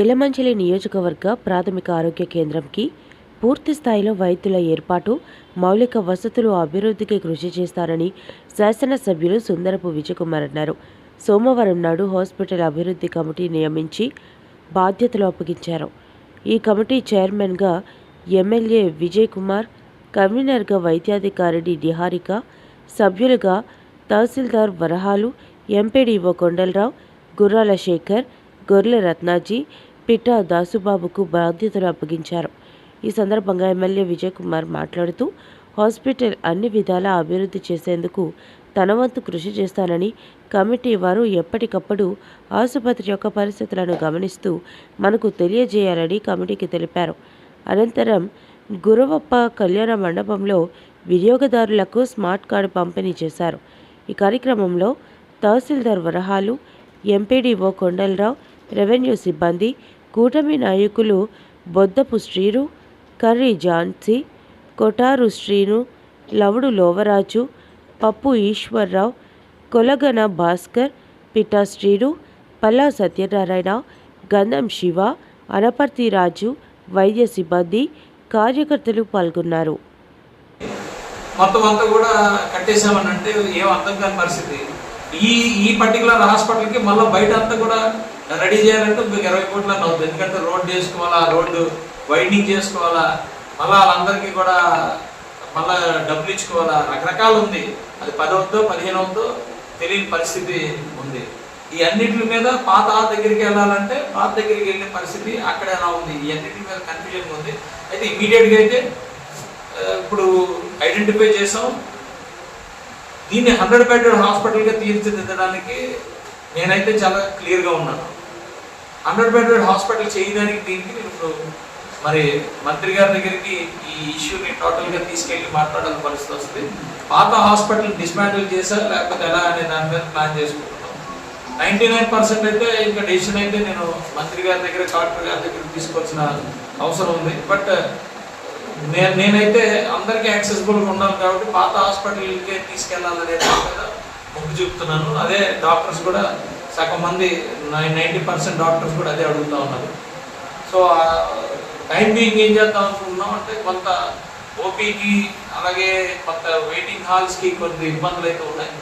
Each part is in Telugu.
ఎలమంచిలి నియోజకవర్గ ప్రాథమిక ఆరోగ్య కేంద్రంకి పూర్తి స్థాయిలో వైద్యుల ఏర్పాటు మౌలిక వసతులు అభివృద్ధికి కృషి చేస్తారని శాసనసభ్యులు సుందరపు విజయకుమార్ అన్నారు. సోమవారం నాడు హాస్పిటల్ అభివృద్ధి కమిటీ నియమించి బాధ్యతలు అప్పగించారు. ఈ కమిటీ చైర్మన్గా ఎమ్మెల్యే విజయ్ కుమార్ కన్వీనర్గా వైద్యాధికారిడి నిహారిక సభ్యులుగా తహసీల్దార్ వరహాలు ఎంపీడీఓ కొండలరావు గుర్రాల శేఖర్ గొర్రెల రత్నాజీ పిట్టా దాసుబాబుకు బాధ్యతలు అప్పగించారు. ఈ సందర్భంగా ఎమ్మెల్యే విజయ్ కుమార్ మాట్లాడుతూ హాస్పిటల్ అన్ని విధాలా అభివృద్ధి చేసేందుకు తన వంతు కృషి చేస్తానని కమిటీ వారు ఎప్పటికప్పుడు ఆసుపత్రి యొక్క పరిస్థితులను గమనిస్తూ మనకు తెలియజేయాలని కమిటీకి తెలిపారు. అనంతరం గురవప్ప కళ్యాణ మండపంలో వినియోగదారులకు స్మార్ట్ కార్డు పంపిణీ చేశారు. ఈ కార్యక్రమంలో తహసీల్దార్ వరహాలు ఎంపీడీఓ కొండలరావు రెవెన్యూ సిబ్బంది కూటమి నాయకులు బొద్దపు శ్రీను కర్రీ ఝాన్సీ కొటారు శ్రీను లవుడు లోవరాజు పప్పు ఈశ్వర్రావు కొలగన భాస్కర్ పిటా శ్రీను పల్లా సత్యనారాయణ గంధం శివ అనపర్తి రాజు వైద్య సిబ్బంది కార్యకర్తలు పాల్గొన్నారు. మొత్తం అంతా కూడా కట్టేశామని అంటే ఏం అర్థం కాని పరిస్థితి. ఈ ఈ పర్టికులర్ హాస్పిటల్కి మళ్ళీ బయట అంతా కూడా రెడీ చేయాలంటే మీకు ఇరవై కోట్ల అవుతుంది ఎందుకంటే రోడ్డు చేసుకోవాలా రోడ్డు వైండింగ్ చేసుకోవాలా మళ్ళీ వాళ్ళందరికీ కూడా మళ్ళా డబ్బులు ఇచ్చుకోవాలా. రకరకాలు ఉంది. అది పది పదిహేనవద్దో తెలియని పరిస్థితి ఉంది. ఈ అన్నింటి మీద పాత దగ్గరికి వెళ్ళాలంటే పాత దగ్గరికి వెళ్ళే పరిస్థితి అక్కడ ఎలా ఉంది? ఈ అన్నింటి మీద కన్ఫ్యూజన్ ఉంది. అయితే ఇమీడియట్గా అయితే ఇప్పుడు ఐడెంటిఫై చేసాం. దీన్ని హండ్రెడ్ బెడెడ్ హాస్పిటల్గా తీర్చిదిద్దడానికి నేనైతే చాలా క్లియర్గా ఉన్నాను. హండ్రెడ్ బెడెడ్ హాస్పిటల్ చేయడానికి దీనికి నేను ఇప్పుడు మరి మంత్రి గారి దగ్గరికి ఈ ఇష్యూని టోటల్గా తీసుకెళ్ళి మాట్లాడాల్సిన పరిస్థితి వస్తుంది. పాత హాస్పిటల్ డిస్మాండిల్ చేసా లేకపోతే ఎలా అనే దాని మీద ప్లాన్ చేసుకుంటున్నాం. నైంటీ నైన్ పర్సెంట్ అయితే ఇంకా డెసిషన్ అయితే నేను మంత్రి గారి దగ్గర కలెక్టర్ గారి దగ్గర తీసుకోవాల్సిన అవసరం ఉంది. బట్ నేను నేనైతే అందరికీ యాక్సెసిబుల్గా ఉండాలి కాబట్టి పాత హాస్పిటల్కే తీసుకెళ్ళాలనే దాని మీద మొగ్గు చూపుతున్నాను. అదే డాక్టర్స్ కూడా సగం మంది నైంటీ పర్సెంట్ డాక్టర్స్ కూడా అదే అడుగుతూ ఉన్నారు. సో టైం బీయింగ్ ఏం చేద్దాం అనుకుంటున్నాం అంటే కొంత ఓపీకి అలాగే కొంత వెయిటింగ్ హాల్స్కి కొంత ఇబ్బందులు అయితే ఉన్నాయి.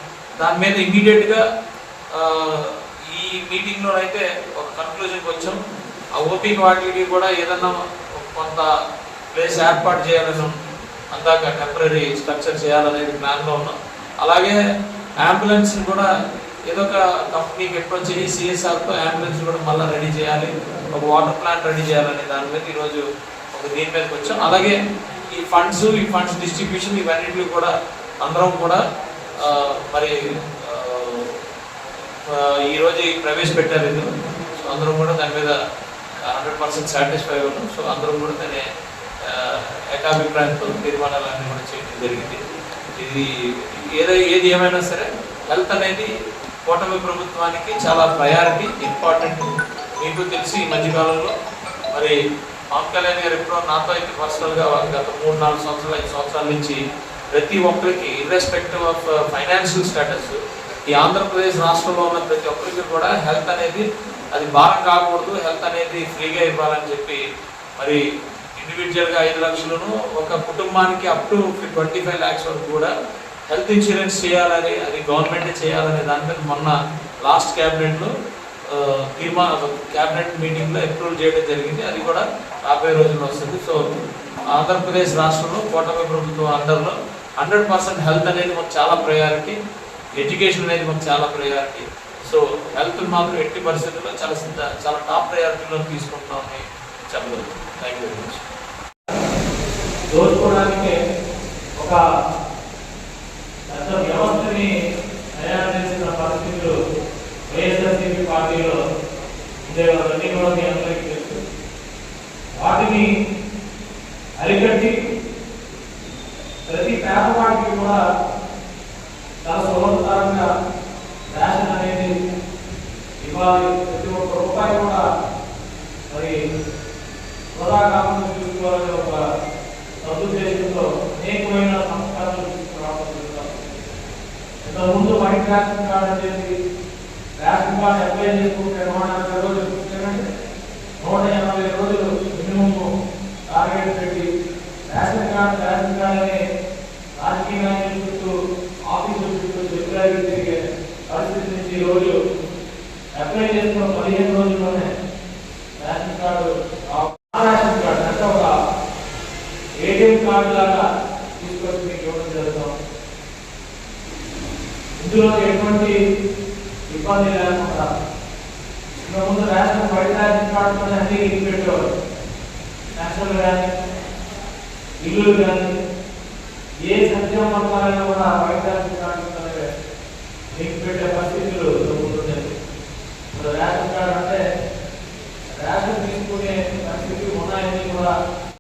దాని మీద ఇమీడియట్గా ఈ మీటింగ్లో అయితే ఒక కన్క్లూజన్కి వచ్చాం. ఆ ఓపీకి వాటికి కూడా ఏదన్నా కొంత ప్లేస్ ఏర్పాటు చేయాలని అందాక టెంపరీ స్ట్రక్చర్ చేయాలనేది ప్లాన్లో ఉన్నాం. అలాగే అంబులెన్స్ని కూడా ఏదో ఒక కంపెనీకి అప్రోచ్ అయ్యి సిఎస్ఆర్తో అంబులెన్స్ కూడా మళ్ళీ రెడీ చేయాలి. ఒక వాటర్ ప్లాంట్ రెడీ చేయాలనే దాని మీద ఈరోజు ఒక దీని మీదకి వచ్చాం. అలాగే ఈ ఫండ్స్ ఈ ఫండ్స్ డిస్ట్రిబ్యూషన్ ఇవన్నిటిని కూడా అందరం కూడా మరి ఈరోజు ఈ ప్రవేశపెట్టారు ఇందులో. సో అందరం కూడా దాని మీద హండ్రెడ్ పర్సెంట్ సాటిస్ఫై ఉన్నాం. సో అందరం కూడా దాన్ని ఏకాభిప్రాయంతో తీర్మానాలన్నీ కూడా చేయడం జరిగింది. ఇది ఏదో ఏది ఏమైనా సరే హెల్త్ అనేది కూటమి ప్రభుత్వానికి చాలా ప్రయారిటీ ఇంపార్టెంట్. మీకు తెలిసి ఈ మధ్యకాలంలో. మరి పవన్ కళ్యాణ్ గారు ఎప్పుడో నాతో అయితే పర్సనల్గా గత మూడు నాలుగు సంవత్సరాలు ఐదు సంవత్సరాల నుంచి ప్రతి ఒక్కరికి ఇర్రెస్పెక్టివ్ ఆఫ్ ఫైనాన్షియల్ స్టేటస్ ఈ ఆంధ్రప్రదేశ్ రాష్ట్రంలో ఉన్న ప్రతి ఒక్కరికి కూడా హెల్త్ అనేది అది భారం కాకూడదు హెల్త్ అనేది ఫ్రీగా ఇవ్వాలని చెప్పి మరి ఇండివిజువల్గా ఐదు లక్షలను ఒక కుటుంబానికి up to twenty five lakhs వరకు కూడా హెల్త్ ఇన్సూరెన్స్ చేయాలని అది గవర్నమెంటే చేయాలనే దాని మీద మొన్న లాస్ట్ క్యాబినెట్లో తీర్మానం క్యాబినెట్ మీటింగ్లో అప్రూవ్ చేయడం జరిగింది. అది కూడా రాబోయే రోజుల్లో వస్తుంది. సో ఆంధ్రప్రదేశ్ రాష్ట్రంలో కూటమి ప్రభుత్వం అందరిలో హండ్రెడ్ పర్సెంట్ హెల్త్ అనేది మాకు చాలా ప్రయారిటీ ఎడ్యుకేషన్ అనేది మాకు చాలా ప్రయారిటీ సో హెల్త్ మాత్రం ఎట్టి పరిస్థితుల్లో చాలా సిద్ధ- చాలా టాప్ ప్రయారిటీలో తీసుకుంటామని చెప్పగలుగుతాం. థ్యాంక్ యూ వెరీ మచ్ దోచుకోవడానికి ఒక పెద్ద వ్యవస్థని తయారు చేసిన పరిస్థితులు వైఎస్ఆర్సీపీ పార్టీలో ఉండేవాళ్ళని కూడా మీ అందరికీ తెలుసు. వాటిని అరికట్టి ప్రతి పేదవాడికి కూడా చాలా సులభతరంగా రేషన్ అనేది ఇవ్వాలి. ప్రతి ఒక్క రూపాయి కూడా మరి వృధా ఇంతకుముందు వైట్ రేషన్ కార్డు అనేది రేషన్ కార్డు అప్లై చేసుకుంటే నిర్మాణానికి రోజు చూపించారంటే నూట ఎనభై రోజులు మినిమం టార్గెట్ పెట్టి రేషన్ కార్డు రేషన్ కార్డు అని రాజకీయ నాయకుల చుట్టూ ఆఫీసుల చుట్టూ చెప్పులాగి తిరిగే. పరిస్థితి నుంచి ఈ రోజు అప్లై చేసుకున్న పదిహేను రోజుల్లోనే రేషన్ కార్డు ఆ రేషన్ కార్డు అంటే ఒక ఏటీఎం కార్డు లాగా తీసుకొచ్చి మీకు ఇవ్వడం జరుగుతాం ఇందులో ఎటువంటి ఇబ్బంది లేకుండా ఇంకా ముందు రేషన్ బయట రేషన్ కార్డుతోనే అన్ని లింక్ పెట్టేవారు. నేషనల్ కానీ ఇల్లు కానీ ఏ సత్యం పడతారైనా కూడా బయట రేషన్